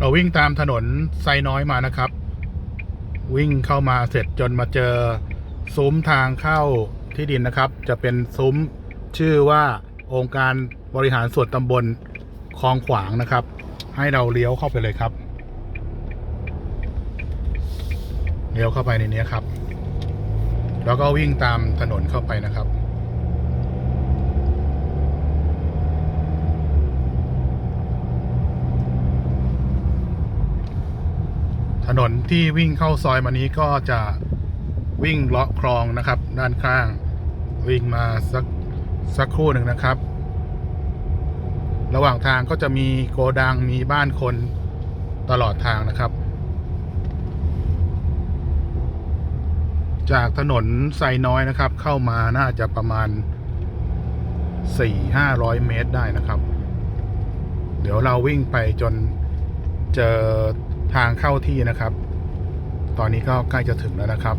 เราวิ่งตามถนนไซน้อยมานะครับ วิ่งเข้ามาเสร็จจนมาเจอซุ้มทางเข้าที่ดินนะครับ จะเป็นซุ้มชื่อว่าองค์การบริหารส่วนตำบลคลองขวางนะครับ ให้เราเลี้ยวเข้าไปเลยครับเลี้ยวเข้าไปในนี้ครับ แล้วก็วิ่งตามถนนเข้าไปนะครับ ถนนที่วิ่งเข้าซอยมานี้ก็จะวิ่งเลาะคลองนะครับ ด้านข้าง วิ่งมาสักสักครู่หนึ่งนะครับ ระหว่างทางก็จะมีโกดังมีบ้านคนตลอดทางนะครับ จากถนนไซน้อยนะครับ เข้ามาน่าจะประมาณ 4-500 เมตรได้นะครับ เดี๋ยวเราวิ่งไปจนเจอ ทางเข้าที่นะครับ ตอนนี้ก็ใกล้จะถึงแล้วนะครับ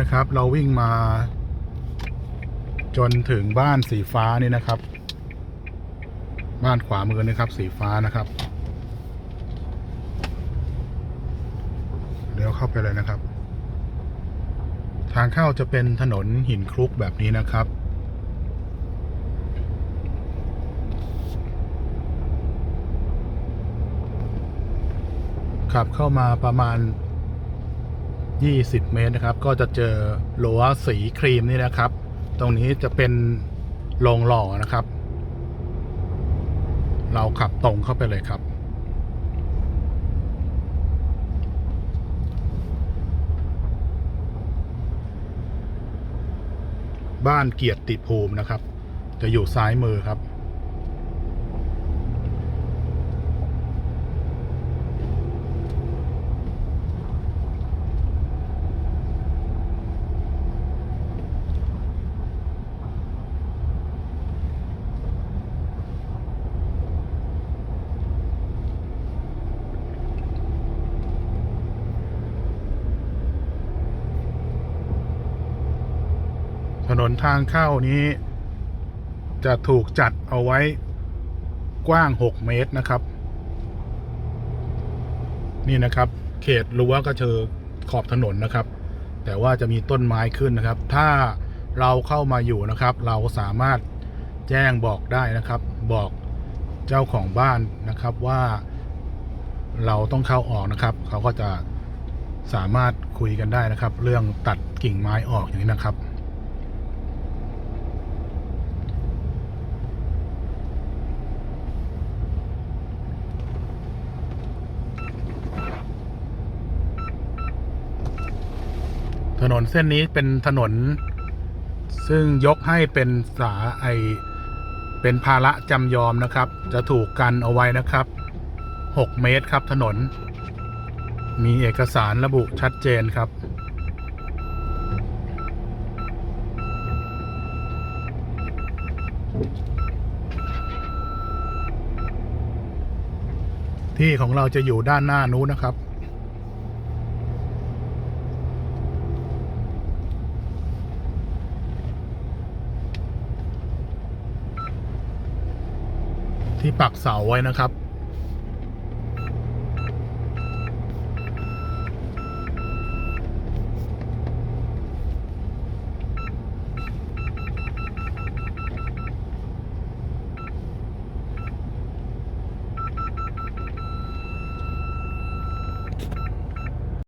นะครับ เราวิ่งมา จนถึงบ้านสีฟ้านี่นะครับ บ้านขวามือนะครับ สีฟ้านะครับเดี๋ยวเข้าไปเลยนะครับ ทางเข้าจะเป็นถนนหินคลุกแบบนี้นะครับขับเข้ามาประมาณ 20 เมตรนะครับ ก็จะเจอรั้วสีครีมนี่นะครับ ตรงนี้จะเป็นโรงหล่อนะครับ เราขับตรงเข้าไปเลยครับ บ้านเกียรติภูมินะครับ จะอยู่ซ้ายมือครับ ถนนทางเข้านี้ จะถูกจัดเอาไว้กว้าง 6 เมตรนะครับ นี่นะครับ เขตรั้วก็เจอขอบถนนนะครับ แต่ว่าจะมีต้นไม้ขึ้นนะครับ ถ้าเราเข้ามาอยู่นะครับ เราสามารถแจ้งบอกได้นะครับ บอกเจ้าของบ้านนะครับว่าเราต้องเข้าออกนะครับ เขาก็จะสามารถคุยกันได้นะครับ เรื่องตัดกิ่งไม้ออกอย่างนี้นะครับ ถ นนเส้นนี้เป็นถนน ซึ่งยกให้เป็นสาไอเป็นภาระจำยอมนะครับ จะถูกกันเอาไว้นะครับ 6 เมตรครับถนน มีเอกสารระบุชัดเจนครับที่ของเราจะอยู่ด้านหน้านู้นนะครับ ที่ปักเสาไว้นะครับ